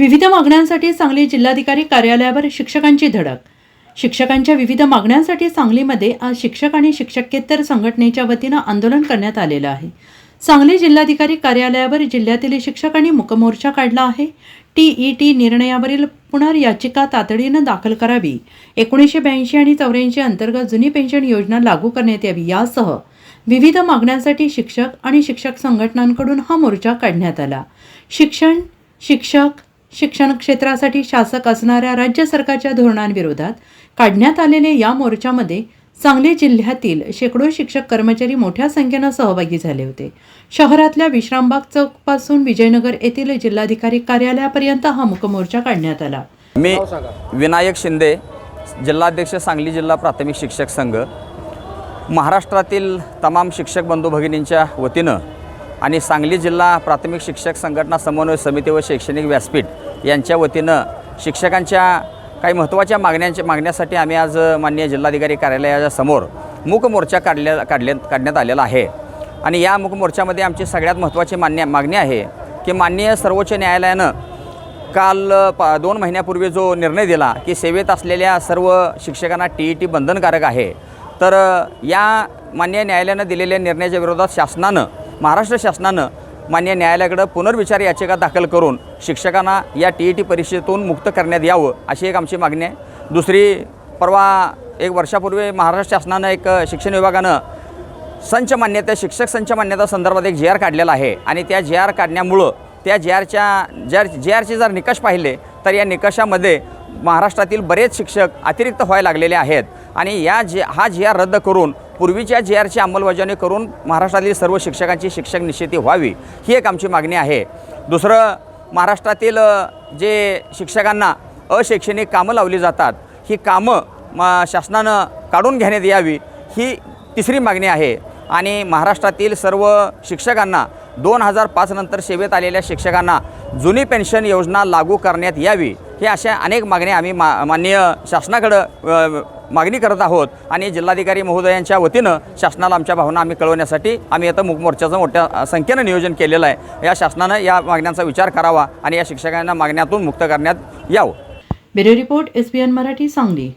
विविध मागण्यांसाठी सांगली जिल्हाधिकारी कार्यालयावर शिक्षकांची धडक. शिक्षकांच्या विविध मागण्यांसाठी सांगलीमध्ये आज शिक्षक आणि शिक्षकेतर संघटनेच्या वतीनं आंदोलन करण्यात आलेलं आहे. सांगली जिल्हाधिकारी कार्यालयावर जिल्ह्यातील शिक्षकांनी मुकमोर्चा काढला आहे. टीईटी निर्णयावरील पुनर्याचिका तातडीनं दाखल करावी. एकोणीसशे ब्याऐंशी आणि चौऱ्याऐंशी अंतर्गत जुनी पेन्शन योजना लागू करण्यात यावी यासह विविध मागण्यांसाठी शिक्षक आणि शिक्षक संघटनांकडून हा मोर्चा काढण्यात आला. शिक्षण शिक्षक शिक्षण क्षेत्रासाठी शासक असणाऱ्या राज्य सरकारच्या धोरणांविरोधात काढण्यात आलेल्या या मोर्चामध्ये सांगली जिल्ह्यातील शेकडो शिक्षक कर्मचारी मोठ्या संख्येनं सहभागी झाले होते. शहरातल्या विश्रामबाग चौकपासून विजयनगर येथील जिल्हाधिकारी कार्यालयापर्यंत हा मुकमोर्चा काढण्यात आला. मी विनायक शिंदे जिल्हाध्यक्ष सांगली जिल्हा प्राथमिक शिक्षक संघ. महाराष्ट्रातील तमाम शिक्षक बंधू भगिनींच्या वतीनं आणि सांगली जिल्हा प्राथमिक शिक्षक संघटना समन्वय समिती व शैक्षणिक व्यासपीठ यांच्या वतीनं शिक्षकांच्या काही महत्त्वाच्या मागण्यांच्या मागण्यासाठी आम्ही आज माननीय जिल्हाधिकारी कार्यालयाच्या समोर मूक मोर्चा काढल्या काढल्या काढण्यात आलेला आहे. आणि या मूक मोर्चामध्ये आमची सगळ्यात महत्त्वाची मान्य मागणी आहे की माननीय सर्वोच्च न्यायालयानं काल पा दोन महिन्यापूर्वी जो निर्णय दिला की सेवेत असलेल्या सर्व शिक्षकांना टी ई टी बंधनकारक आहे तर या मान्य न्यायालयानं दिलेल्या निर्णयाच्या विरोधात शासनानं महाराष्ट्र शासनानं मान्य न्यायालयाकडं पुनर्विचार याचिका दाखल करून शिक्षकांना या टी ई टी परीक्षेतून मुक्त करण्यात यावं अशी एक आमची मागणी आहे. दुसरी परवा एक वर्षापूर्वी महाराष्ट्र शासनानं एक शिक्षण विभागानं संच मान्यता शिक्षक संच मान्यता संदर्भात एक जे आर काढलेला आहे आणि त्या जे आर काढण्यामुळं त्या जे आरच्या जे आर जे आरचे जर निकष पाहिले तर या निकषामध्ये महाराष्ट्रातील बरेच शिक्षक अतिरिक्त व्हायला लागलेले आहेत आणि या जे हा जे आर रद्द करून पूर्वीच्या जी आरची अंमलबजावणी करून महाराष्ट्रातील सर्व शिक्षकांची शिक्षक निश्चिती व्हावी ही एक आमची मागणी आहे. दुसरं महाराष्ट्रातील जे शिक्षकांना अशैक्षणिक कामं लावली जातात ही कामं म शासनानं काढून घेण्यात यावी ही तिसरी मागणी आहे. आणि महाराष्ट्रातील सर्व शिक्षकांना दोन हजार पाच नंतर सेवेत आलेल्या शिक्षकांना जुनी पेन्शन योजना लागू करण्यात यावी. हे अशा अनेक मागण्या आम्ही मा माननीय शासनाकडं मागणी करत आहोत आणि जिल्हाधिकारी महोदयांच्या वतीनं शासनाला आमच्या भावना आम्ही कळवण्यासाठी आम्ही आता मूक मोर्चाचं मोठ्या संख्येनं नियोजन केलेलं आहे. या शासनानं या मागण्यांचा विचार करावा आणि या शिक्षकांना मागण्यातून मुक्त करण्यात यावं. Bureau report S Marathi Sangli.